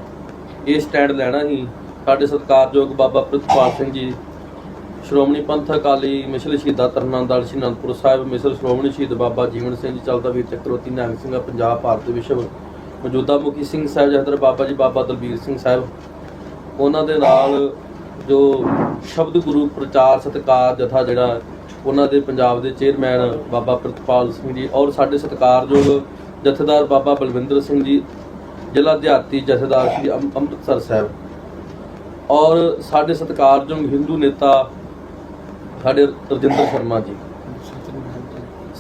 ਇਹ ਸਟੈਂਡ ਲੈਣਾ ਹੀ ਸਾਡੇ ਸਤਿਕਾਰਯੋਗ ਬਾਬਾ ਪ੍ਰਿਤਪਾਲ ਸਿੰਘ ਜੀ, ਸ਼੍ਰੋਮਣੀ ਪੰਥ ਅਕਾਲੀ ਮਿਸਲ ਸ਼ਹੀਦਾਂ ਤਰਨਾਮ ਸ਼੍ਰੀ ਅਨੰਦਪੁਰ ਸਾਹਿਬ, ਮਿਸਲ ਸ਼੍ਰੋਮਣੀ ਸ਼ਹੀਦ ਬਾਬਾ ਜੀਵਨ ਸਿੰਘ ਜੀ ਚੱਲਦਾ ਵੀਰ ਚੱਕਰਵਰਤੀ ਨਿਹੰਗ ਸਿੰਘ, ਪੰਜਾਬ ਭਾਰਤ ਵਿਸ਼ਵ ਮੌਜੂਦਾ ਮੁਖੀ ਸਿੰਘ ਸਾਹਿਬ ਜਹਦਰ ਬਾਬਾ ਜੀ, ਬਾਬਾ ਦਲਬੀਰ ਸਿੰਘ ਸਾਹਿਬ। ਉਹਨਾਂ ਦੇ ਨਾਲ ਜੋ ਸ਼ਬਦ ਗੁਰੂ ਪ੍ਰਚਾਰ ਸਤਕਾਰ ਜਥਾ ਜਿਹੜਾ ਉਹਨਾਂ ਦੇ ਪੰਜਾਬ ਦੇ ਚੇਅਰਮੈਨ ਬਾਬਾ ਪ੍ਰਤਪਾਲ ਸਿੰਘ ਜੀ ਔਰ ਸਾਡੇ ਸਤਿਕਾਰਯੋਗ ਜਥੇਦਾਰ ਬਾਬਾ ਬਲਵਿੰਦਰ ਸਿੰਘ ਜੀ, ਜ਼ਿਲ੍ਹਾ ਦਿਹਾਤੀ ਜਥੇਦਾਰ ਸ੍ਰੀ ਅੰਮ੍ਰਿਤਸਰ ਸਾਹਿਬ। ਔਰ ਸਾਡੇ ਸਤਿਕਾਰਯੋਗ ਹਿੰਦੂ ਨੇਤਾ ਸਾਡੇ ਰਜਿੰਦਰ ਸ਼ਰਮਾ ਜੀ,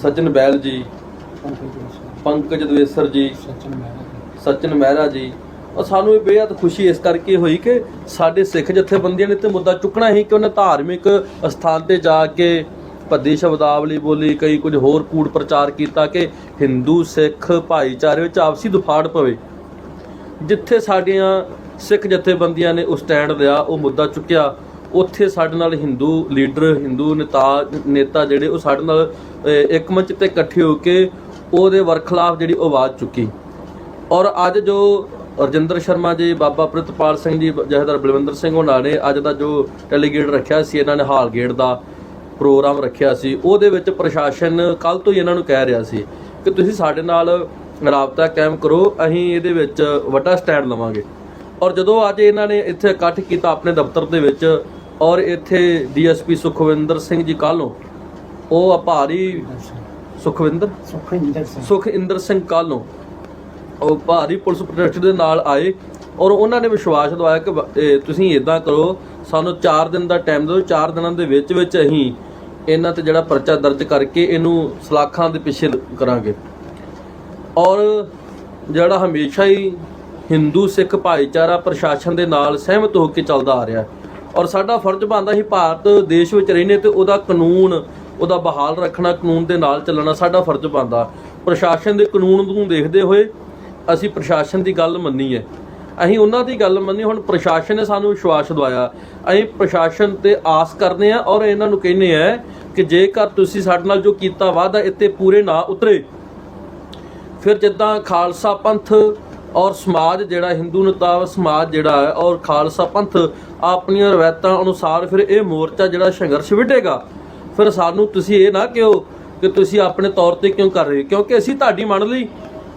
ਸਚਨ ਬੈਲ ਜੀ, ਪੰਕਜ ਦਵੇਸਰ ਜੀ, ਸਚਨ ਮਹਿਰਾ ਜੀ। ਔਰ ਸਾਨੂੰ ਇਹ ਬੇਹੱਦ ਖੁਸ਼ੀ ਇਸ ਕਰਕੇ ਹੋਈ ਕਿ ਸਾਡੇ ਸਿੱਖ ਜਥੇਬੰਦੀਆਂ ਨੇ ਤੇ ਮੁੱਦਾ ਚੁੱਕਣਾ ਹੀ ਕਿ ਉਹਨਾਂ ਧਾਰਮਿਕ ਸਥਾਨ ਤੇ ਜਾ ਕੇ ਭੱਦੀ ਸ਼ਬਦਾਵਲੀ ਬੋਲੀ, ਕਈ ਕੁਝ ਹੋਰ ਕੂੜ ਪ੍ਰਚਾਰ ਕੀਤਾ ਕਿ ਹਿੰਦੂ ਸਿੱਖ ਭਾਈਚਾਰੇ ਵਿੱਚ ਆਪਸੀ ਦੁਫਾੜ ਪਵੇ। ਜਿੱਥੇ ਸਾਡੀਆਂ ਸਿੱਖ ਜਥੇਬੰਦੀਆਂ ਨੇ ਉਹ ਸਟੈਂਡ ਲਿਆ, ਉਹ ਮੁੱਦਾ ਚੁੱਕਿਆ, ਉੱਥੇ ਸਾਡੇ ਨਾਲ ਹਿੰਦੂ ਲੀਡਰ ਹਿੰਦੂ ਨੇਤਾ ਨੇਤਾ ਜਿਹੜੇ ਉਹ ਸਾਡੇ ਨਾਲ ਇੱਕ ਮੰਚ ਤੇ ਇਕੱਠੇ ਹੋ ਕੇ ਉਹਦੇ ਵਰਖਲਾਫ ਜਿਹੜੀ ਉਹ ਆਵਾਜ਼ ਚੁੱਕੀ। ਔਰ ਅੱਜ ਜੋ ਰਜਿੰਦਰ ਸ਼ਰਮਾ ਜੀ, ਬਾਬਾ ਪ੍ਰਿਤਪਾਲ ਸਿੰਘ ਜੀ, ਜਹਦਰ ਬਲਵਿੰਦਰ ਸਿੰਘ ਉਹਨਾਂ ਨੇ ਅੱਜ ਦਾ ਜੋ ਡੈਲੀਗੇਟ ਰੱਖਿਆ ਸੀ, ਇਹਨਾਂ ਨੇ ਹਾਲ ਗੇਟ ਦਾ ਪ੍ਰੋਗਰਾਮ ਰੱਖਿਆ ਸੀ ਉਹਦੇ ਵਿੱਚ ਪ੍ਰਸ਼ਾਸਨ ਕੱਲ ਤੋਂ ਹੀ ਇਹਨਾਂ ਨੂੰ ਕਹਿ ਰਿਹਾ ਸੀ ਕਿ ਤੁਸੀਂ ਸਾਡੇ ਨਾਲ ਰਾਬਤਾ ਕਾਇਮ ਕਰੋ ਅਸੀਂ ਇਹਦੇ ਵਿੱਚ ਵੱਡਾ ਸਟੈਂਡ ਲਵਾਂਗੇ। ਔਰ ਜਦੋਂ ਅੱਜ ਇਹਨਾਂ ਨੇ ਇੱਥੇ ਇਕੱਠ ਕੀਤਾ ਆਪਣੇ ਦਫ਼ਤਰ ਦੇ ਵਿੱਚ ਔਰ ਇੱਥੇ ਡੀਐਸਪੀ ਸੁਖਵਿੰਦਰ ਸਿੰਘ ਜੀ ਕਾਲੋਂ ਉਹ ਆਭਾਰੀ ਸੁਖਵਿੰਦਰ? ਸੁਖਇੰਦਰ ਸਿੰਘ ਕਾਲੋਂ ਉਹ ਭਾਰੀ ਪੁਲਿਸ ਪ੍ਰੋਟੈਕਸ਼ਨ ਦੇ ਨਾਲ ਆਏ ਔਰ ਉਹਨਾਂ ਨੇ ਵਿਸ਼ਵਾਸ ਦਵਾਇਆ ਕਿ ਤੁਸੀਂ ਇਦਾਂ ਕਰੋ ਸਾਨੂੰ 4 ਦਿਨ ਦਾ ਟਾਈਮ ਦਿਓ 4 ਦਿਨਾਂ ਦੇ ਵਿੱਚ ਵਿੱਚ ਅਸੀਂ ਇਹਨਾਂ ਤੇ ਜਿਹੜਾ ਪਰਚਾ ਦਰਜ ਕਰਕੇ ਇਹਨੂੰ ਸਲਾਖਾਂ ਦੇ ਪਿੱਛੇ ਕਰਾਂਗੇ। ਔਰ ਜਿਹੜਾ ਹਮੇਸ਼ਾ ਹੀ ਹਿੰਦੂ ਸਿੱਖ ਭਾਈਚਾਰਾ ਪ੍ਰਸ਼ਾਸਨ ਦੇ ਨਾਲ ਸਹਿਮਤ ਹੋ ਕੇ ਚੱਲਦਾ ਆ ਰਿਹਾ ਔਰ ਸਾਡਾ ਫਰਜ਼ ਬਣਦਾ ਸੀ ਭਾਰਤ ਦੇਸ਼ ਵਿੱਚ ਰਹਿੰਦੇ ਤੇ ਉਹਦਾ ਕਾਨੂੰਨ, ਉਹਦਾ ਬਹਾਲ ਰੱਖਣਾ, ਕਾਨੂੰਨ ਦੇ ਨਾਲ ਚੱਲਣਾ ਸਾਡਾ ਫਰਜ਼ ਬਣਦਾ। ਪ੍ਰਸ਼ਾਸਨ ਦੇ ਕਾਨੂੰਨ ਨੂੰ ਦੇਖਦੇ ਹੋਏ ਅਸੀਂ ਪ੍ਰਸ਼ਾਸਨ ਦੀ ਗੱਲ ਮੰਨੀ ਹੈ ਅਸੀਂ ਉਹਨਾਂ ਦੀ ਗੱਲ ਮੰਨੀ, ਹੁਣ ਪ੍ਰਸ਼ਾਸਨ ਨੇ ਸਾਨੂੰ ਵਿਸ਼ਵਾਸ ਦਵਾਇਆ। ਅਸੀਂ ਪ੍ਰਸ਼ਾਸਨ ਤੇ ਆਸ ਕਰਦੇ ਹਾਂ ਔਰ ਇਹਨਾਂ ਨੂੰ ਕਹਿੰਦੇ ਆ ਕਿ ਜੇਕਰ ਤੁਸੀਂ ਸਾਡੇ ਨਾਲ ਜੋ ਕੀਤਾ ਵਾਅਦਾ ਇੱਥੇ ਪੂਰੇ ਨਾ ਉਤਰੇ, ਫਿਰ ਜਿੱਦਾਂ ਖਾਲਸਾ ਪੰਥ ਔਰ ਸਮਾਜ ਜਿਹੜਾ ਹਿੰਦੂ ਨਤਾ ਸਮਾਜ ਜਿਹੜਾ ਹੈ ਔਰ ਖਾਲਸਾ ਪੰਥ ਆਪਣੀਆਂ ਰਵਾਇਤਾਂ ਅਨੁਸਾਰ ਫਿਰ ਇਹ ਮੋਰਚਾ ਜਿਹੜਾ ਸੰਘਰਸ਼ ਵਿਟੇਗਾ ਫਿਰ ਸਾਨੂੰ ਤੁਸੀਂ ਇਹ ਨਾ ਕਿਉ ਕਿ ਤੁਸੀਂ ਆਪਣੇ ਤੌਰ ਤੇ ਕਿਉਂ ਕਰ ਰਹੇ ਕਿਉਂਕਿ ਅਸੀਂ ਤੁਹਾਡੀ ਮੰਨ ਲਈ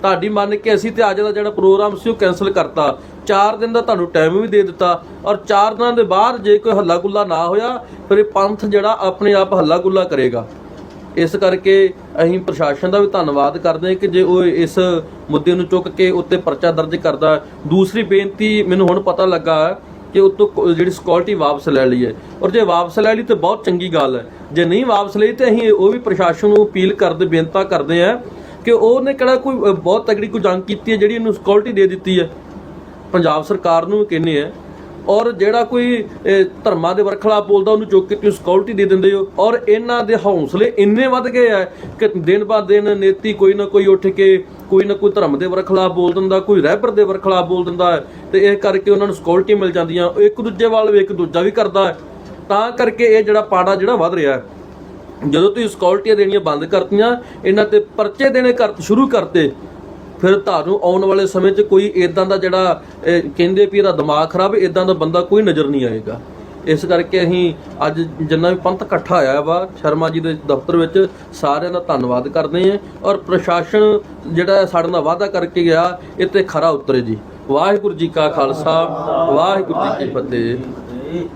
ਤੁਹਾਡੀ ਮੰਨ ਕੇ ਅਸੀਂ ਤੇ ਅੱਜ ਦਾ ਜਿਹੜਾ ਪ੍ਰੋਗਰਾਮ ਸੀ ਉਹ ਕੈਨਸਲ ਕਰਤਾ। 4 ਦਿਨ ਦਾ ਤੁਹਾਨੂੰ ਟਾਈਮ ਵੀ ਦੇ ਦਿੱਤਾ ਔਰ 4 ਦਿਨਾਂ ਦੇ ਬਾਅਦ ਜੇ ਕੋਈ ਹੱਲਾ ਗੁੱਲਾ ਨਾ ਹੋਇਆ, ਫਿਰ ਇਹ ਪੰਥ ਜਿਹੜਾ ਆਪਣੇ ਆਪ ਹੱਲਾ ਗੁੱਲਾ ਕਰੇਗਾ। ਇਸ ਕਰਕੇ ਅਸੀਂ ਪ੍ਰਸ਼ਾਸਨ ਦਾ ਵੀ ਧੰਨਵਾਦ ਕਰਦੇ ਹਾਂ ਕਿ ਜੇ ਉਹ ਇਸ ਮੁੱਦੇ ਨੂੰ ਚੁੱਕ ਕੇ ਉੱਤੇ ਪਰਚਾ ਦਰਜ ਕਰਦਾ। ਦੂਸਰੀ ਬੇਨਤੀ, ਮੈਨੂੰ ਹੁਣ ਪਤਾ ਲੱਗਾ ਹੈ ਕਿ ਉਤੋਂ ਜਿਹੜੀ ਸਿਕਿਉਰਿਟੀ ਵਾਪਸ ਲੈ ਲਈ ਹੈ। ਔਰ ਜੇ ਵਾਪਸ ਲੈ ਲਈ ਤੇ ਬਹੁਤ ਚੰਗੀ ਗੱਲ ਹੈ। ਜੇ ਨਹੀਂ ਵਾਪਸ ਲਈ ਤੇ ਅਸੀਂ ਉਹ ਵੀ ਪ੍ਰਸ਼ਾਸਨ ਨੂੰ ਅਪੀਲ ਕਰਦੇ, ਬੇਨਤੀ ਕਰਦੇ ਹਾਂ ਕਿ ਉਹਨੇ ਕਿਹੜਾ ਕੋਈ ਬਹੁਤ ਤਗੜੀ ਕੋਈ ਜੰਗ ਕੀਤੀ ਹੈ ਜਿਹੜੀ ਇਹਨੂੰ ਸਿਕਿਉਰਿਟੀ ਦੇ ਦਿੱਤੀ ਹੈ। ਪੰਜਾਬ ਸਰਕਾਰ ਨੂੰ ਵੀ ਕਹਿੰਦੇ ਆ। ਔਰ ਜਿਹੜਾ ਕੋਈ ਧਰਮਾਂ ਦੇ ਵਰਖਲਾ ਬੋਲਦਾ, ਉਹਨੂੰ ਚੁੱਕ ਕੇ ਤੁਸੀਂ ਸਿਕਿਉਰਿਟੀ ਦੇ ਦਿੰਦੇ ਹੋ। ਔਰ ਇਹਨਾਂ ਦੇ ਹੌਸਲੇ ਇੰਨੇ ਵੱਧ ਗਏ ਆ ਕਿ ਦਿਨ ਬਾਅਦ ਦਿਨ ਨੇਤੀ ਕੋਈ ਨਾ ਕੋਈ ਉੱਠ ਕੇ ਕੋਈ ਨਾ ਕੋਈ ਧਰਮ ਦੇ ਵਰਖਲਾ ਬੋਲ ਦਿੰਦਾ, ਕੋਈ ਰਹਿਬਰ ਦੇ ਵਰਖਲਾ ਬੋਲ ਦਿੰਦਾ ਹੈ। ਤੇ ਇਹ ਕਰਕੇ ਉਹਨਾਂ ਨੂੰ ਸਿਕਿਉਰਿਟੀ ਮਿਲ ਜਾਂਦੀਆਂ। ਇੱਕ ਦੂਜੇ ਵੱਲ ਵੀ ਇੱਕ ਦੂਜਾ ਵੀ ਕਰਦਾ ਤਾਂ ਕਰਕੇ ਇਹ ਜਿਹੜਾ ਪਾੜਾ ਜਿਹੜਾ ਵੱਧ ਰਿਹਾ ਹੈ। ਜਦੋਂ ਤੁਸੀਂ ਸਿਕਿਉਰਿਟੀਆਂ ਦੇਣੀਆਂ ਬੰਦ ਕਰਤੀਆਂ, ਇਹਨਾਂ ਤੇ ਪਰਚੇ ਦੇਣੇ ਕਰ, ਸ਼ੁਰੂ ਕਰਤੇ, ਫਿਰ ਤੁਹਾਨੂੰ ਆਉਣ ਵਾਲੇ ਸਮੇਂ 'ਚ ਕੋਈ ਇਦਾਂ ਦਾ ਜਿਹੜਾ, ਇਹ ਕਹਿੰਦੇ ਵੀ ਇਹਦਾ ਦਿਮਾਗ ਖਰਾਬ ਇਦਾਂ ਦਾ ਬੰਦਾ ਕੋਈ ਨਜ਼ਰ ਨਹੀਂ ਆਏਗਾ। ਇਸ ਕਰਕੇ ਅਸੀਂ ਅੱਜ ਜਿੰਨਾ ਵੀ ਪੰਥ ਇਕੱਠਾ ਹੋਇਆ ਵਾ, ਸ਼ਰਮਾ ਜੀ ਦੇ ਦਫ਼ਤਰ ਵਿੱਚ, ਸਾਰਿਆਂ ਦਾ ਧੰਨਵਾਦ ਕਰਦੇ ਹਾਂ ਔਰ ਪ੍ਰਸ਼ਾਸਨ ਜਿਹੜਾ ਸਾਡੇ ਨਾਲ ਵਾਅਦਾ ਕਰਕੇ ਗਿਆ ਇਹ ਤੇ ਖਰਾ ਉਤਰੇ ਜੀ। ਵਾਹਿਗੁਰੂ ਜੀ ਕਾ ਖਾਲਸਾ, ਵਾਹਿਗੁਰੂ ਜੀ ਕੀ ਫਤਿਹ।